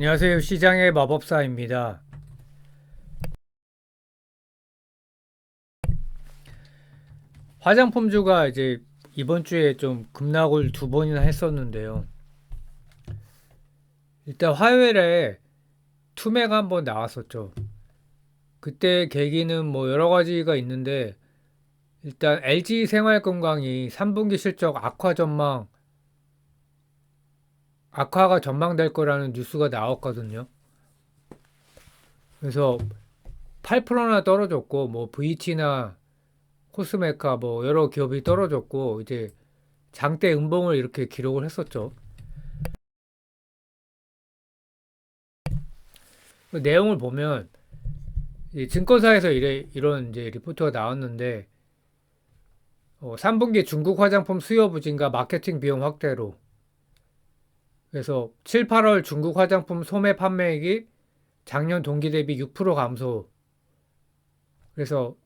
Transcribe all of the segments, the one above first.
안녕하세요. 시장의 마법사입니다. 화장품주가 이제 이번 주에 좀 급락을 두 번이나 했었는데요. 일단 화요일에 투매가 한번 나왔었죠. 그때 계기는 뭐 여러 가지가 있는데 일단 LG 생활건강이 3분기 실적 악화 전망 악화가 전망될 거라는 뉴스가 나왔거든요. 그래서 8%나 떨어졌고 뭐 VT나 코스메카 뭐 여러 기업이 떨어졌고 이제 장대 음봉을 이렇게 기록을 했었죠. 그 내용을 보면 이 증권사에서 이래, 이런 이제 리포트가 나왔는데 어, 3분기 중국 화장품 수요 부진과 마케팅 비용 확대로 그래서 7, 8월 중국 화장품 소매 판매액이 작년 동기 대비 6% 감소. 그래서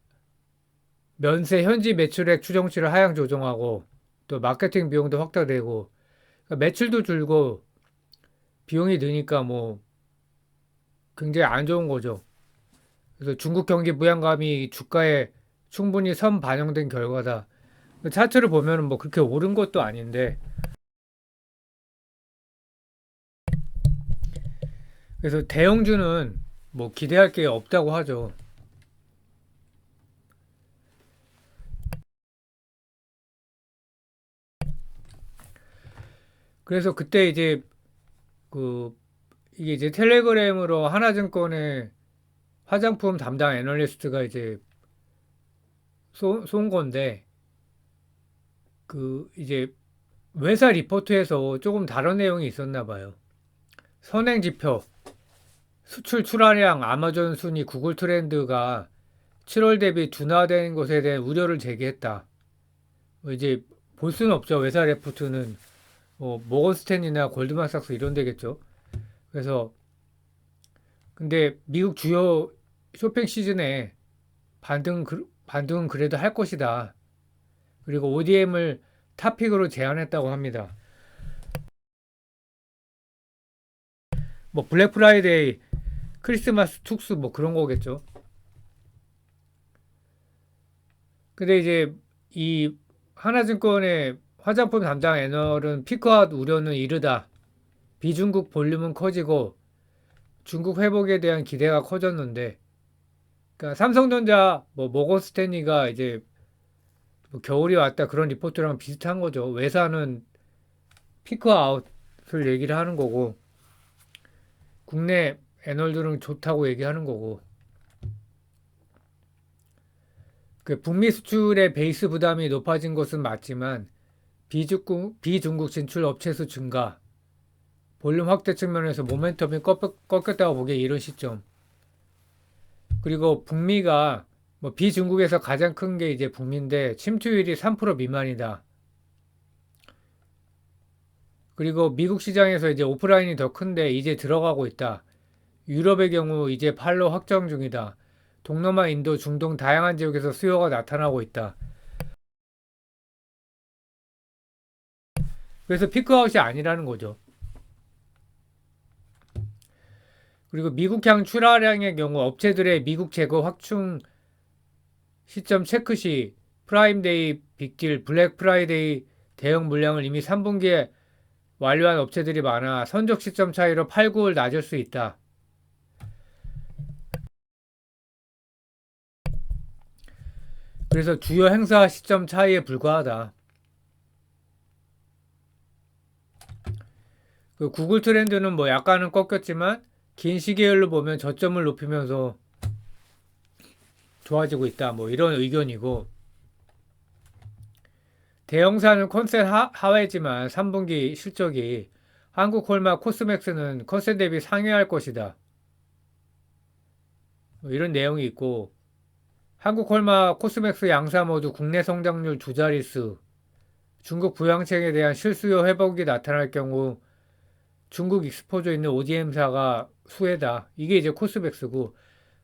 면세 현지 매출액 추정치를 하향 조정하고 또 마케팅 비용도 확대되고 그러니까 매출도 줄고 비용이 느니까 뭐 굉장히 안 좋은 거죠. 그래서 중국 경기 부양감이 주가에 충분히 선 반영된 결과다. 차트를 보면은 뭐 그렇게 오른 것도 아닌데 그래서 대형주는 뭐 기대할 게 없다고 하죠. 그래서 그때 이제 그 이게 이제 텔레그램으로 하나증권의 화장품 담당 애널리스트가 이제 쏘, 쏜 건데 그 이제 회사 리포트에서 조금 다른 내용이 있었나 봐요. 선행 지표 수출 출하량 아마존 순위 구글 트렌드가 7월 대비 둔화된 것에 대한 우려를 제기했다. 뭐 이제 볼 수는 없죠. 회사 레포트는 뭐 모건스탠이나 골드만삭스 이런 데겠죠. 그래서 근데 미국 주요 쇼핑 시즌에 반등 반등은 그래도 할 것이다. 그리고 ODM을 탑픽으로 제안했다고 합니다. 뭐 블랙 프라이데이, 크리스마스 특수 뭐 그런 거겠죠. 근데 이제 이 하나증권의 화장품 담당 애널은 피크아웃 우려는 이르다. 비중국 볼륨은 커지고 중국 회복에 대한 기대가 커졌는데 그러니까 삼성전자 뭐 모건 스탠리가 이제 뭐 겨울이 왔다 그런 리포트랑 비슷한 거죠. 외사는 피크아웃을 얘기를 하는 거고 국내 애널들은 좋다고 얘기하는 거고 그 북미 수출의 베이스 부담이 높아진 것은 맞지만 비중국, 비중국 진출 업체 수 증가 볼륨 확대 측면에서 모멘텀이 꺾였 다고 보기에 이른 시점 그리고 북미가 뭐 비중국에서 가장 큰 게 이제 북미인데 침투율이 3% 미만이다. 그리고 미국 시장에서 이제 오프라인이 더 큰데 이제 들어가고 있다. 유럽의 경우 이제 팔로 확정 중이다. 동남아, 인도, 중동 다양한 지역에서 수요가 나타나고 있다. 그래서 피크아웃이 아니라는 거죠. 그리고 미국향 출하량의 경우 업체들의 미국 재고 확충 시점 체크 시 프라임데이, 빅딜, 블랙 프라이데이 대형 물량을 이미 3분기에 완료한 업체들이 많아 선적 시점 차이로 8, 9을 낮을 수 있다. 그래서 주요 행사 시점 차이에 불과하다. 그 구글 트렌드는 뭐 약간은 꺾였지만 긴 시계열로 보면 저점을 높이면서 좋아지고 있다. 뭐 이런 의견이고 대형사는 컨셉 하, 하회지만 3분기 실적이 한국 콜마 코스맥스는 컨셉 대비 상회할 것이다. 뭐 이런 내용이 있고 한국 콜마 코스맥스 양사 모두 국내 성장률 두 자릿수 중국 부양책에 대한 실수요 회복이 나타날 경우 중국 익스포저 있는 ODM사가 수혜다. 이게 이제 코스맥스고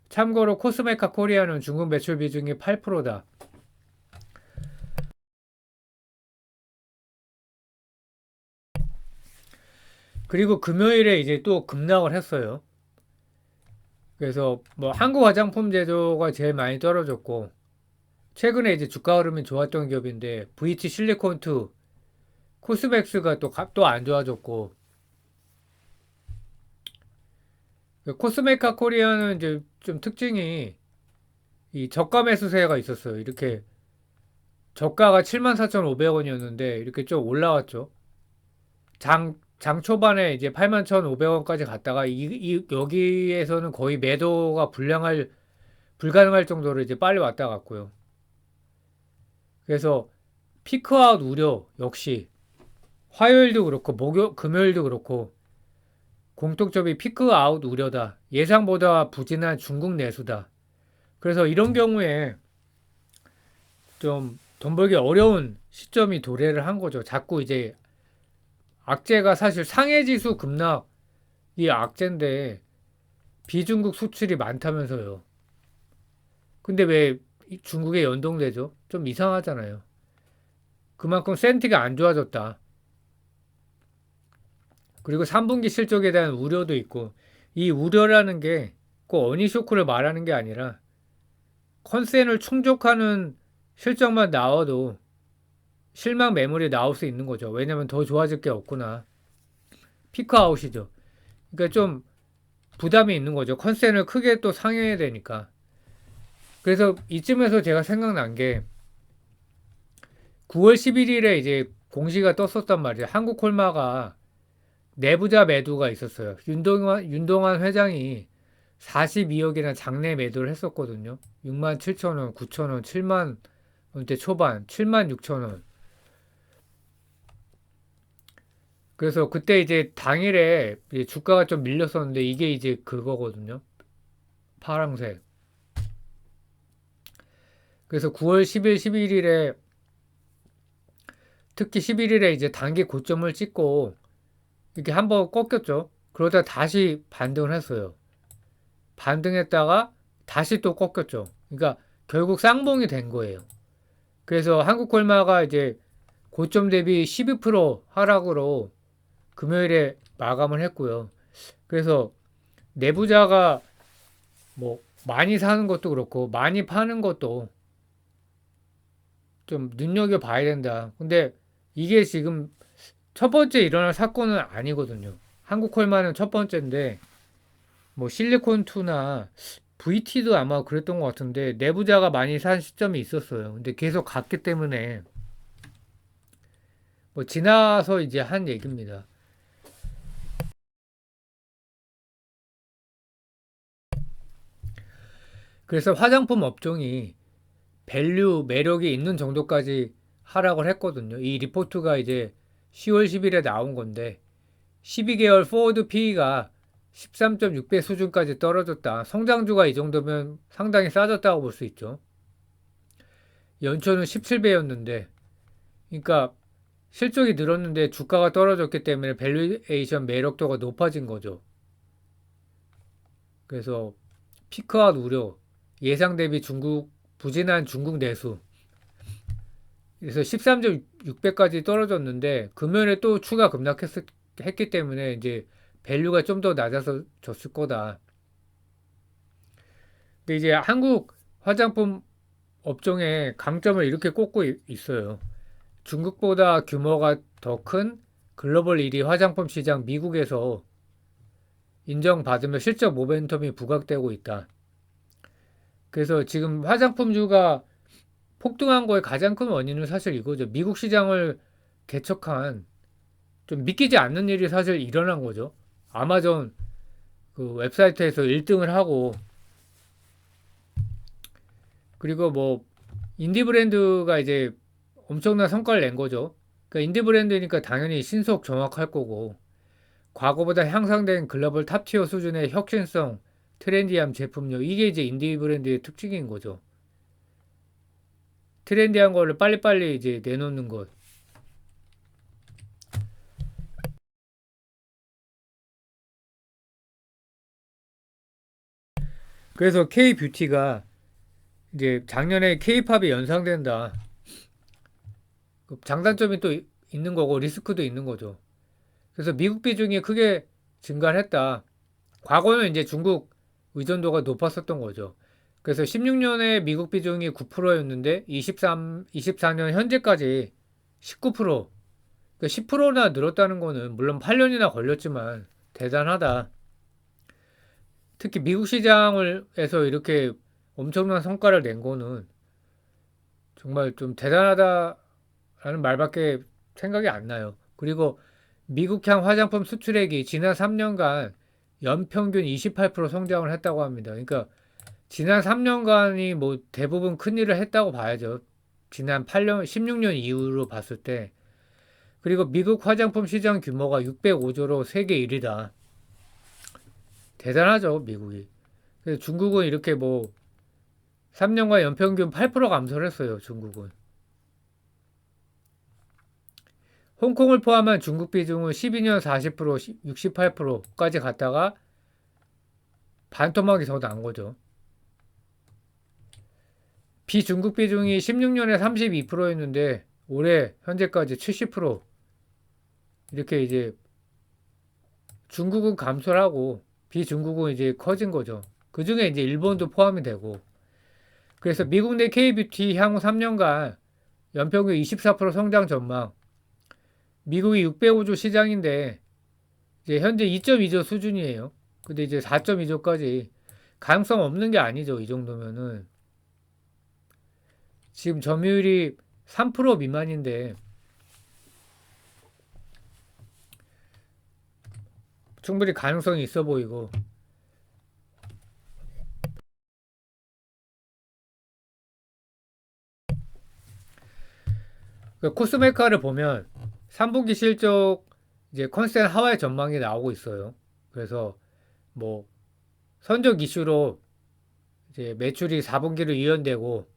참고로 코스메카 코리아는 중국 매출 비중이 8%다. 그리고 금요일에 이제 또 급락을 했어요. 그래서 뭐 한국 화장품 제조가 제일 많이 떨어졌고 최근에 이제 주가 흐름이 좋았던 기업인데 VT 실리콘2 코스맥스가 또또안 좋아졌고 그 코스메카 코리아는 이제 좀 특징이 이 저가 매수세가 있었어요. 이렇게 저가가 74,500원이었는데 이렇게 좀 올라왔죠. 장, 장 초반에 이제 81,500원까지 갔다가 이, 이, 여기에서는 거의 매도가 불량할 불가능할 정도로 이제 빨리 왔다 갔고요. 그래서 피크아웃 우려 역시 화요일도 그렇고 목요 금요일도 그렇고 공통점이 피크아웃 우려다. 예상보다 부진한 중국 내수다. 그래서 이런 경우에 좀 돈 벌기 어려운 시점이 도래를 한 거죠. 자꾸 이제 악재가 사실 상해 지수 급락이 악재인데 비중국 수출이 많다면서요. 근데 왜 중국에 연동되죠? 좀 이상하잖아요. 그만큼 센티가 안 좋아졌다. 그리고 3분기 실적에 대한 우려도 있고 이 우려라는 게 꼭 어니 쇼크를 말하는 게 아니라 컨센을 충족하는 실적만 나와도 실망 매물이 나올 수 있는 거죠. 왜냐면 더 좋아질 게 없구나. 피크아웃이죠. 그러니까 좀 부담이 있는 거죠. 컨센을 크게 또 상해야 되니까. 그래서 이쯤에서 제가 생각난 게 9월 11일에 이제 공시가 떴었단 말이에요. 한국콜마가 내부자 매도가 있었어요. 윤동환, 윤동환 회장이 42억이나 장내 매도를 했었거든요. 6만 7천 원, 9천 원, 7만 원대 초반, 7만 6천 원. 그래서 그때 이제 당일에 이제 주가가 좀 밀렸었는데 이게 이제 그거거든요. 파랑색. 그래서 9월 10일, 11일에 특히 11일에 이제 단기 고점을 찍고 이렇게 한번 꺾였죠. 그러다 다시 반등을 했어요. 반등했다가 다시 또 꺾였죠. 그러니까 결국 쌍봉이 된 거예요. 그래서 한국콜마가 이제 고점 대비 12% 하락으로 금요일에 마감을 했고요. 그래서 내부자가 뭐 많이 사는 것도 그렇고 많이 파는 것도 좀 눈여겨 봐야 된다. 근데 이게 지금 첫 번째 일어날 사건은 아니거든요. 한국콜마는 첫 번째인데 뭐 실리콘2나 VT도 아마 그랬던 것 같은데 내부자가 많이 산 시점이 있었어요. 근데 계속 갔기 때문에 뭐 지나서 이제 한 얘기입니다. 그래서 화장품 업종이 밸류 매력이 있는 정도까지 하락을 했거든요. 이 리포트가 이제 10월 10일에 나온 건데 12개월 포워드 PE가 13.6배 수준까지 떨어졌다. 성장주가 이 정도면 상당히 싸졌다고 볼 수 있죠. 연초는 17배였는데 그러니까 실적이 늘었는데 주가가 떨어졌기 때문에 밸류에이션 매력도가 높아진 거죠. 그래서 피크아웃 우려, 예상 대비 중국 부진한 중국 내수 그래서 13.6배까지 떨어졌는데 금요일에 또 추가 급락했기 때문에 이제 밸류가 좀 더 낮아서 졌을 거다. 근데 이제 한국 화장품 업종의 강점을 이렇게 꼽고 있어요. 중국보다 규모가 더 큰 글로벌 1위 화장품 시장 미국에서 인정받으며 실적 모멘텀이 부각되고 있다. 그래서 지금 화장품주가 폭등한 거에 가장 큰 원인은 사실 이거죠. 미국 시장을 개척한 좀 믿기지 않는 일이 사실 일어난 거죠. 아마존 그 웹사이트에서 1등을 하고 그리고 뭐 인디 브랜드가 이제 엄청난 성과를 낸 거죠. 그러니까 인디 브랜드니까 당연히 신속 정확할 거고 과거보다 향상된 글로벌 탑티어 수준의 혁신성, 트렌디함 제품력 이게 이제 인디 브랜드의 특징인 거죠. 트렌디한 거를 빨리빨리 이제 내놓는 것. 그래서 K-뷰티가 이제 작년에 K-팝이 연상된다. 그 장단점이 또 있는 거고 리스크도 있는 거죠. 그래서 미국 비중이 크게 증가를 했다. 과거는 이제 중국 의존도가 높았었던 거죠. 그래서 16년에 미국 비중이 9%였는데 23, 24년 현재까지 19%, 그러니까 10%나 늘었다는 거는 물론 8년이나 걸렸지만 대단하다. 특히 미국 시장을에서 이렇게 엄청난 성과를 낸 거는 정말 좀 대단하다라는 말밖에 생각이 안 나요. 그리고 미국향 화장품 수출액이 지난 3년간 연평균 28% 성장을 했다고 합니다. 그러니까 지난 3년간이 뭐 대부분 큰 일을 했다고 봐야죠. 지난 8년, 16년 이후로 봤을 때. 그리고 미국 화장품 시장 규모가 605조로 세계 1위다. 대단하죠, 미국이. 중국은 이렇게 뭐 3년간 연평균 8% 감소를 했어요, 중국은. 홍콩을 포함한 중국 비중은 12년 40%, 68%까지 갔다가 반토막이 더 난 거죠. 비중국 비중이 16년에 32%였는데 올해 현재까지 70% 이렇게 이제 중국은 감소를 하고 비중국은 이제 커진 거죠. 그 중에 이제 일본도 포함이 되고 그래서 미국 내 K뷰티 향후 3년간 연평균 24% 성장 전망 미국이 605조 시장인데 이제 현재 2.2조 수준이에요. 근데 이제 4.2조까지 가능성 없는 게 아니죠. 이 정도면은 지금 점유율이 3% 미만인데 충분히 가능성이 있어 보이고 그 코스메카를 보면 3분기 실적 이제 컨센 하와이 전망이 나오고 있어요. 그래서 뭐 선적 이슈로 이제 매출이 4분기로 이연되고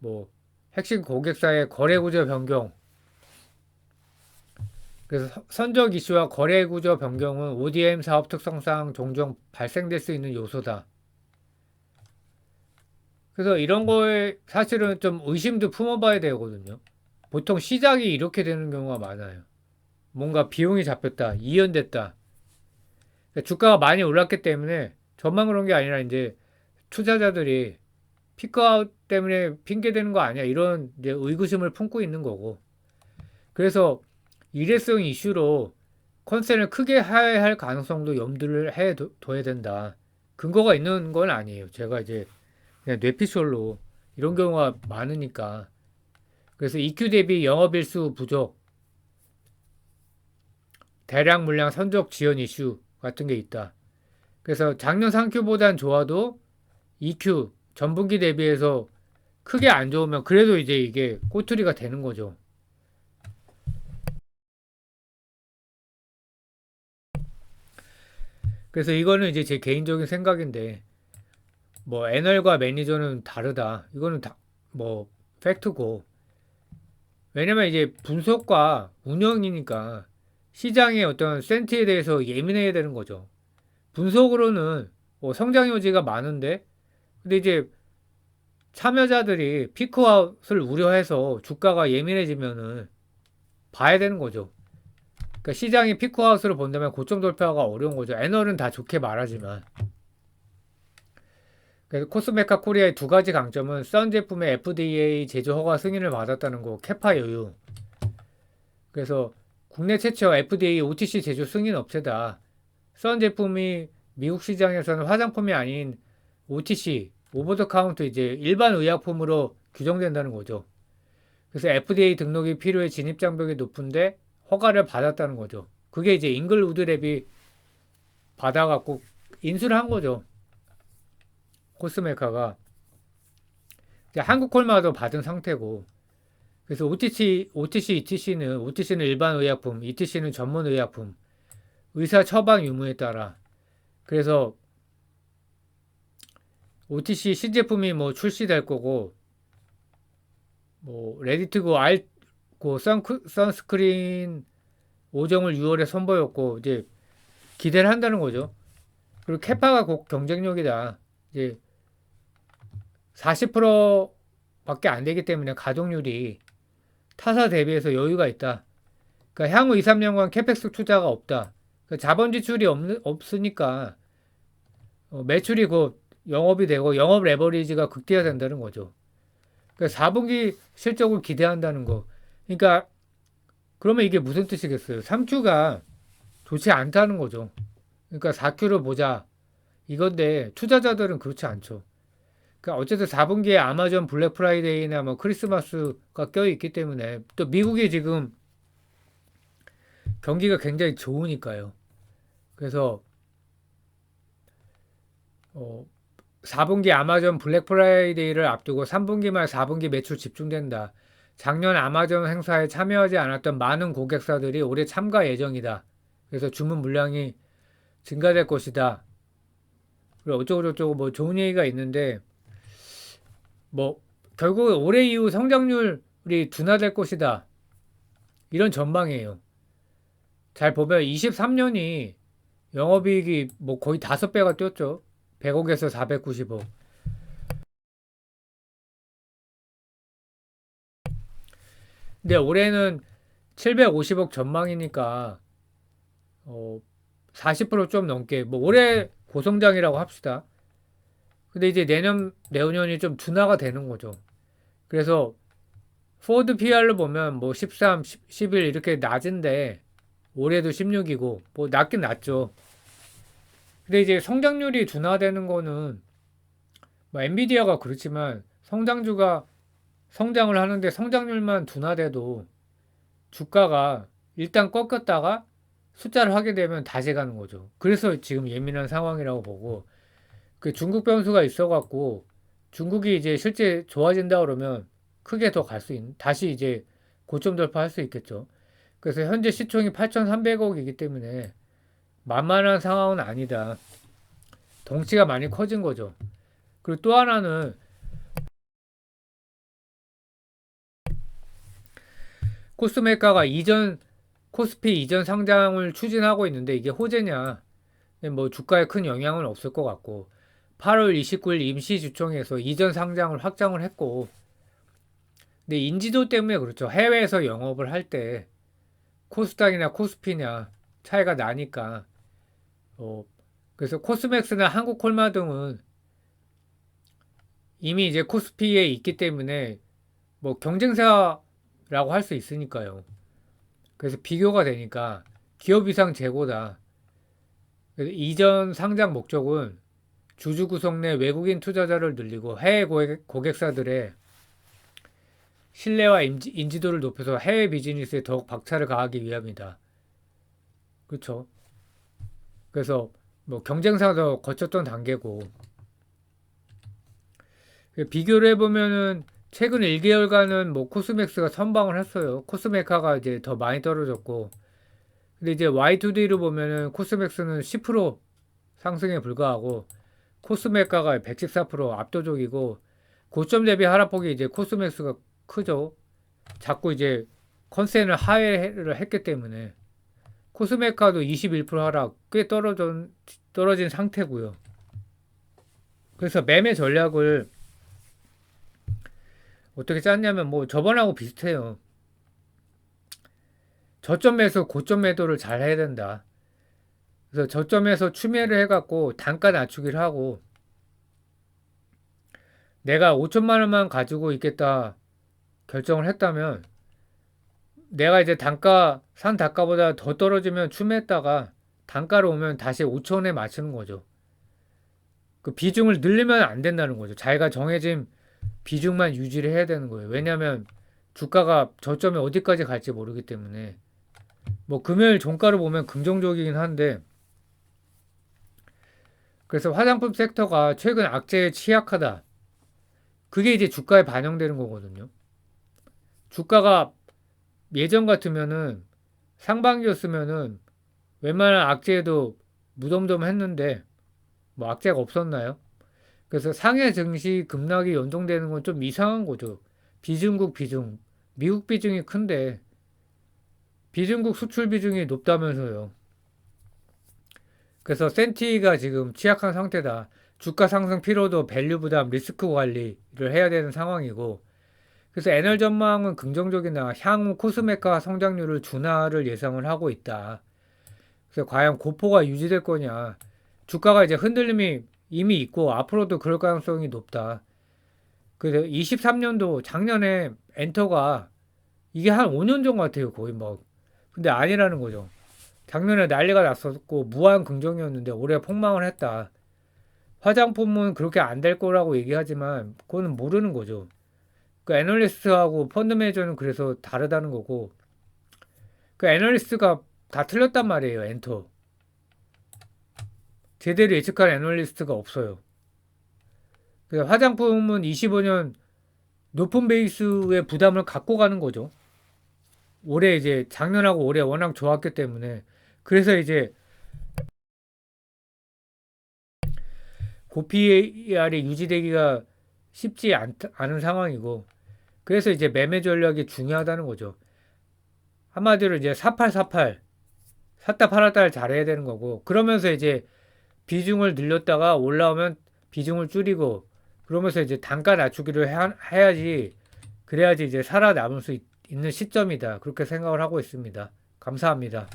뭐 핵심 고객사의 거래 구조 변경 그래서 선적 이슈와 거래 구조 변경은 ODM 사업 특성상 종종 발생될 수 있는 요소다. 그래서 이런 거에 사실은 좀 의심도 품어봐야 되거든요. 보통 시작이 이렇게 되는 경우가 많아요. 뭔가 비용이 잡혔다, 이연됐다. 그러니까 주가가 많이 올랐기 때문에 저만 그런 게 아니라 이제 투자자들이 피크아웃 때문에 핑계대는 거 아니야 이런 이제 의구심을 품고 있는 거고. 그래서 일회성 이슈로 컨센을 크게 해야 할 가능성도 염두를 해 둬야 된다. 근거가 있는 건 아니에요. 제가 이제 그냥 뇌피셜로 이런 경우가 많으니까 그래서 EQ 대비 영업일수 부족, 대량 물량 선적 지연 이슈 같은 게 있다. 그래서 작년 상큐보단 좋아도 EQ 전분기 대비해서 크게 안 좋으면 그래도 이제 이게 꼬투리가 되는 거죠. 그래서 이거는 이제 제 개인적인 생각인데 뭐 애널과 매니저는 다르다. 이거는 다 뭐 팩트고 왜냐면 이제 분석과 운영이니까 시장의 어떤 센티에 대해서 예민해야 되는 거죠. 분석으로는 뭐 성장 여지가 많은데 근데 이제 참여자들이 피크아웃을 우려해서 주가가 예민해지면은 봐야 되는 거죠. 그러니까 시장이 피크아웃을 본다면 고점 돌파가 어려운 거죠. 애널은 다 좋게 말하지만. 그래서 코스메카 코리아의 두 가지 강점은 썬 제품의 FDA 제조 허가 승인을 받았다는 거, 캐파 여유. 그래서 국내 최초 FDA OTC 제조 승인 업체다. 썬 제품이 미국 시장에서는 화장품이 아닌 OTC, 오버 더 카운트 이제 일반 의약품으로 규정된다는 거죠. 그래서 FDA 등록이 필요해 진입 장벽이 높은데 허가를 받았다는 거죠. 그게 이제 잉글우드 랩이 받아갖고 인수를 한 거죠. 코스메카가 한국 콜마도 받은 상태고 그래서 OTC, OTC, ETC는 OTC는 일반 의약품, ETC는 전문 의약품, 의사 처방 유무에 따라 그래서 OTC 신제품이 뭐 출시될 거고 뭐 레디트고 알고 선스크린 5정을 6월에 선보였고 이제 기대를 한다는 거죠. 그리고 캐파가 곧 경쟁력이다. 이제 40%밖에 안 되기 때문에 가동률이 타사 대비해서 여유가 있다. 그러니까 향후 2, 3년간 캐펙스 투자가 없다. 그러니까 자본 지출이 없, 없으니까 어, 매출이 곧 영업이 되고 영업 레버리지가 극대화된다는 거죠. 그러니까 4분기 실적을 기대한다는 거. 그러니까 그러면 이게 무슨 뜻이겠어요? 3Q가 좋지 않다는 거죠. 그러니까 4Q를 보자. 이건데 투자자들은 그렇지 않죠. 그러니까 어쨌든 4분기에 아마존 블랙 프라이데이나 뭐 크리스마스가 껴 있기 때문에 또 미국이 지금 경기가 굉장히 좋으니까요. 그래서 어 4분기 아마존 블랙 프라이데이를 앞두고 3분기 말 4분기 매출 집중된다. 작년 아마존 행사에 참여하지 않았던 많은 고객사들이 올해 참가 예정이다. 그래서 주문 물량이 증가될 것이다. 그리고 어쩌고저쩌고 뭐 좋은 얘기가 있는데 뭐 결국 올해 이후 성장률이 둔화될 것이다. 이런 전망이에요. 잘 보면 23년이 영업이익이 뭐 거의 다섯 배가 뛰었죠. 100억에서 495. 근데 올해는 750억 전망이니까 어, 40%좀 넘게 뭐 올해 고성장이라고 합시다. 근데 이제 내년 내후년이 좀 둔화가 되는 거죠. 그래서 포드 PR로 보면 뭐 13, 10, 11 이렇게 낮은데 올해도 16이고 뭐 낮긴 낮죠. 근데 이제 성장률이 둔화되는 거는 뭐 엔비디아가 그렇지만 성장주가 성장을 하는데 성장률만 둔화돼도 주가가 일단 꺾였다가 숫자를 하게 되면 다시 가는 거죠. 그래서 지금 예민한 상황이라고 보고 그 중국 변수가 있어갖고 중국이 이제 실제 좋아진다 그러면 크게 더 갈 수 있는 다시 이제 고점 돌파할 수 있겠죠. 그래서 현재 시총이 8,300억이기 때문에 만만한 상황은 아니다. 덩치가 많이 커진 거죠. 그리고 또 하나는 코스메카가 이전 코스피 이전 상장을 추진하고 있는데 이게 호재냐? 뭐 주가에 큰 영향은 없을 것 같고 8월 29일 임시 주총에서 이전 상장을 확정을 했고 근데 인지도 때문에 그렇죠. 해외에서 영업을 할 때 코스닥이나 코스피냐 차이가 나니까 어 그래서 코스맥스나 한국콜마 등은 이미 이제 코스피에 있기 때문에 뭐 경쟁사라고 할 수 있으니까요. 그래서 비교가 되니까 기업 이상 재고다. 이전 상장 목적은 주주 구성 내 외국인 투자자를 늘리고 해외 고객, 사들의 신뢰와 인지, 인지 도를 높여서 해외 비즈니스에 더욱 박차를 가하기 위함이다. 그렇죠? 그래서 뭐 경쟁사도 거쳤던 단계고 비교를 해보면은 최근 1개월간은 뭐 코스맥스가 선방을 했어요. 코스메카가 이제 더 많이 떨어졌고 근데 이제 Y2D로 보면은 코스맥스는 10% 상승에 불과하고 코스메카가 114% 압도적이고 고점 대비 하락폭이 이제 코스맥스가 크죠. 자꾸 이제 컨센을 하회를 했기 때문에 코스메카도 21% 하락 꽤 떨어진 떨어진 상태고요. 그래서 매매 전략을 어떻게 짰냐면 뭐 저번하고 비슷해요. 저점 매수, 고점 매도를 잘 해야 된다. 그래서 저점에서 추매를 해갖고 단가 낮추기를 하고 내가 5천만 원만 가지고 있겠다 결정을 했다면 내가 이제 단가 산 단가보다 더 떨어지면 추매했다가 단가로 오면 다시 5천 원에 맞추는 거죠. 그 비중을 늘리면 안 된다는 거죠. 자기가 정해진 비중만 유지를 해야 되는 거예요. 왜냐하면 주가가 저점에 어디까지 갈지 모르기 때문에 뭐 금요일 종가를 보면 긍정적이긴 한데 그래서 화장품 섹터가 최근 악재에 취약하다. 그게 이제 주가에 반영되는 거거든요. 주가가 예전 같으면은 상반기였으면은 웬만한 악재에도 무덤덤했는데 뭐 악재가 없었나요? 그래서 상해 증시 급락이 연동되는 건 좀 이상한 거죠. 비중국 비중, 미국 비중이 큰데 비중국 수출 비중이 높다면서요. 그래서 센티가 지금 취약한 상태다. 주가 상승 피로도 밸류 부담 리스크 관리를 해야 되는 상황이고 그래서 애널 전망은 긍정적이나 향후 코스메카 성장률을 둔화를 예상을 하고 있다. 그래서 과연 고포가 유지될 거냐. 주가가 이제 흔들림이 이미 있고 앞으로도 그럴 가능성이 높다. 그래서 23년도 작년에 엔터가 이게 한 5년 전 같아요. 거의 뭐. 근데 아니라는 거죠. 작년에 난리가 났었고 무한 긍정이었는데 올해 폭망을 했다. 화장품은 그렇게 안 될 거라고 얘기하지만 그거는 모르는 거죠. 그 애널리스트하고 펀드 매니저는 그래서 다르다는 거고 그 애널리스트가 다 틀렸단 말이에요. 엔터. 제대로 예측한 애널리스트가 없어요. 그래서 화장품은 25년 높은 베이스의 부담을 갖고 가는 거죠. 올해 이제 작년하고 올해 워낙 좋았기 때문에 그래서 이제 고PR이 유지되기가 쉽지 않, 않은 상황이고 그래서 이제 매매 전략이 중요하다는 거죠. 한마디로 이제 4848 샀다 팔았다를 잘해야 되는 거고 그러면서 이제 비중을 늘렸다가 올라오면 비중을 줄이고 그러면서 이제 단가 낮추기를 해야, 해야지 그래야지 이제 살아남을 수 있, 있는 시점이다 그렇게 생각을 하고 있습니다. 감사합니다.